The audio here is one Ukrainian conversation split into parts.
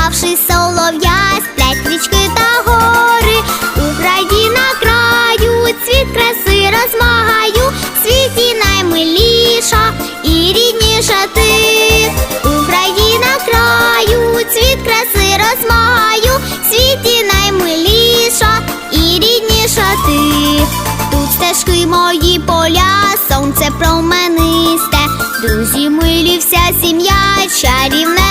Заслухавши солов'я, сплять річки та гори, Україна краю, цвіт краси розмагаю, в світі наймиліша і рідніша ти. Україна краю, цвіт краси розмагаю, в світі наймиліша і рідніша ти. Тут стежки мої поля, сонце променисте, друзі милі, вся сім'я, чарівне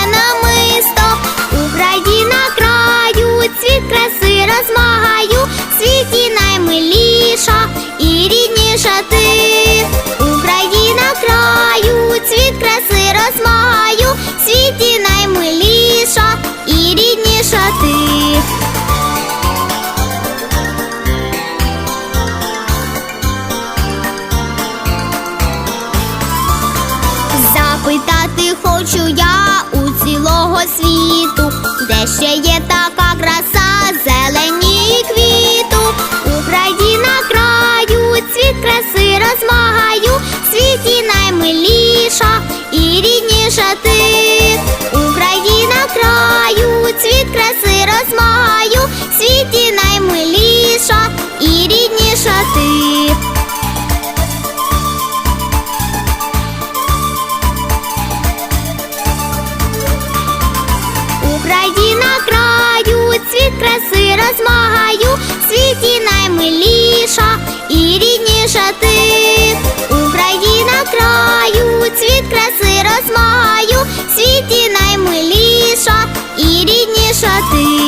хочу я у цілого світу, де ще є така краси розмагаю, в світі наймиліша і рідніша ти. Україна краю, цвіт краси розмагаю, в світі наймиліша і рідніша ти.